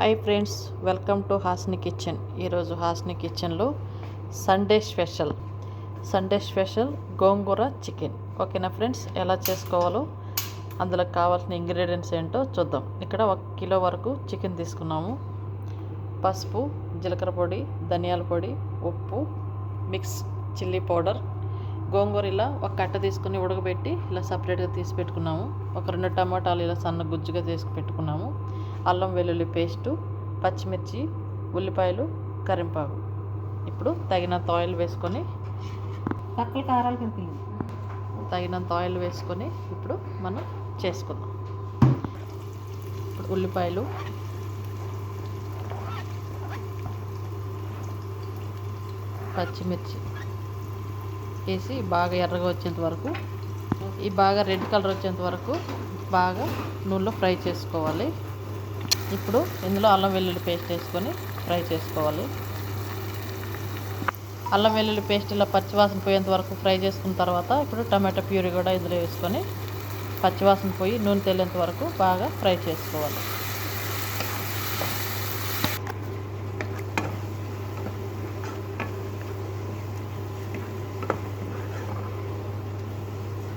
Hi friends welcome to Hasni kitchen. ఈరోజు హాస్ని కిచెన్లో Sunday special. Sunday special gongura chicken. ఓకేనా friends? ఎలా చేసుకోవాలో అందులో కావాల్సిన ఇంగ్రీడియంట్స్ ఏంటో చూద్దాం. ఇక్కడ ఒక కిలో వరకు చికెన్ తీసుకున్నాము. పసుపు జీలకర్ర పొడి ధనియాల పొడి ఉప్పు మిక్స్ చిల్లీ పౌడర్. గోంగూర ఇలా ఒక కట్ట తీసుకుని ఉడకబెట్టి ఇలా సపరేట్గా తీసి పెట్టుకున్నాము. ఒక రెండు టమాటాలు ఇలా సన్న గుజ్జుగా తీసుకు పెట్టుకున్నాము. అల్లం వెల్లుల్లి పేస్టు పచ్చిమిర్చి ఉల్లిపాయలు కరింపాకు ఇప్పుడు తగినంత ఆయిల్ వేసుకొని తక్కువ కారాలు కలిపి తగినంత ఆయిల్ వేసుకొని ఇప్పుడు మనం చేసుకుందాం. ఇప్పుడు ఉల్లిపాయలు పచ్చిమిర్చి వేసి బాగా ఎర్రగా వచ్చేంత వరకు ఈ బాగా రెడ్ కలర్ వచ్చేంత వరకు బాగా నూనెలో ఫ్రై చేసుకోవాలి. ఇప్పుడు ఇందులో అల్లం వెల్లుల్లి పేస్ట్ వేసుకొని ఫ్రై చేసుకోవాలి. అల్లం వెల్లుల్లి పేస్ట్ ఇలా పచ్చివాసన పోయేంత వరకు ఫ్రై చేసుకున్న తర్వాత ఇప్పుడు టమాటో ప్యూరీ కూడా ఇందులో వేసుకొని పచ్చివాసన పోయి నూనె తేలేంత వరకు బాగా ఫ్రై చేసుకోవాలి.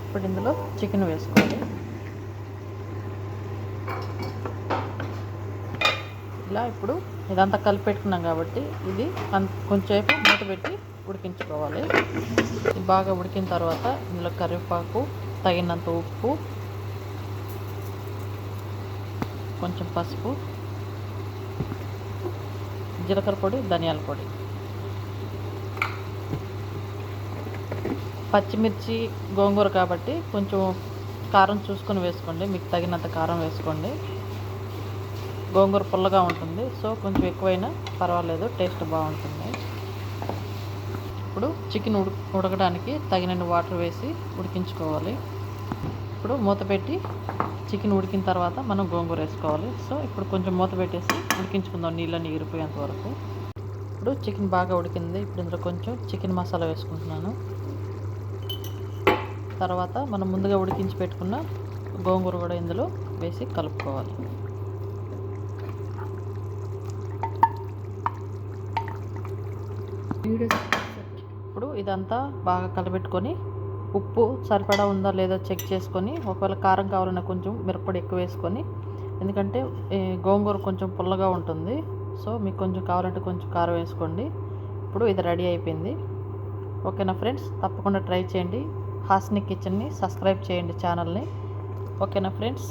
ఇప్పుడు ఇందులో చికెన్ వేసుకోవాలి. ఇలా ఇప్పుడు ఇదంతా కలిపి పెట్టుకున్నాం కాబట్టి ఇది కొంచెంసేపు మూత పెట్టి ఉడికించుకోవాలి. ఇది బాగా ఉడికిన తర్వాత ఇందులో కరివేపాకు తగినంత ఉప్పు కొంచెం పసుపు జీలకర్ర పొడి ధనియాల పొడి. పచ్చిమిర్చి గోంగూర కాబట్టి కొంచెం కారం చూసుకొని వేసుకోండి. మీకు తగినంత కారం వేసుకోండి. గోంగూర పుల్లగా ఉంటుంది. సో కొంచెం ఎక్కువైనా పర్వాలేదు టేస్ట్ బాగుంటుంది. ఇప్పుడు చికెన్ ఉడ ఉడకడానికి తగినన్ని వాటర్ వేసి ఉడికించుకోవాలి. ఇప్పుడు మూత పెట్టి చికెన్ ఉడికిన తర్వాత మనం గోంగూర వేసుకోవాలి. సో ఇప్పుడు కొంచెం మూత పెట్టేసి ఉడికించుకుందాం నీళ్ళని ఎగిరిపోయేంత వరకు. ఇప్పుడు చికెన్ బాగా ఉడికింది. ఇప్పుడు ఇందులో కొంచెం చికెన్ మసాలా వేసుకుంటున్నాను. తర్వాత మనం ముందుగా ఉడికించి పెట్టుకున్న గోంగూర కూడా ఇందులో వేసి కలుపుకోవాలి. ఇప్పుడు ఇదంతా బాగా కలబెట్టుకొని ఉప్పు సరిపడా ఉందా లేదా చెక్ చేసుకొని ఒకవేళ కారం కావాలన్నా కొంచెం మిరప్పొడి ఎక్కువ వేసుకొని ఎందుకంటే గోంగూర కొంచెం పుల్లగా ఉంటుంది సో మీకు కొంచెం కావాలంటే కొంచెం కారం వేసుకోండి. ఇప్పుడు ఇది రెడీ అయిపోయింది. ఓకేనా ఫ్రెండ్స్? తప్పకుండా ట్రై చేయండి. హాస్ని కిచెన్ని సబ్స్క్రైబ్ చేయండి ఛానల్ని. ఓకేనా ఫ్రెండ్స్?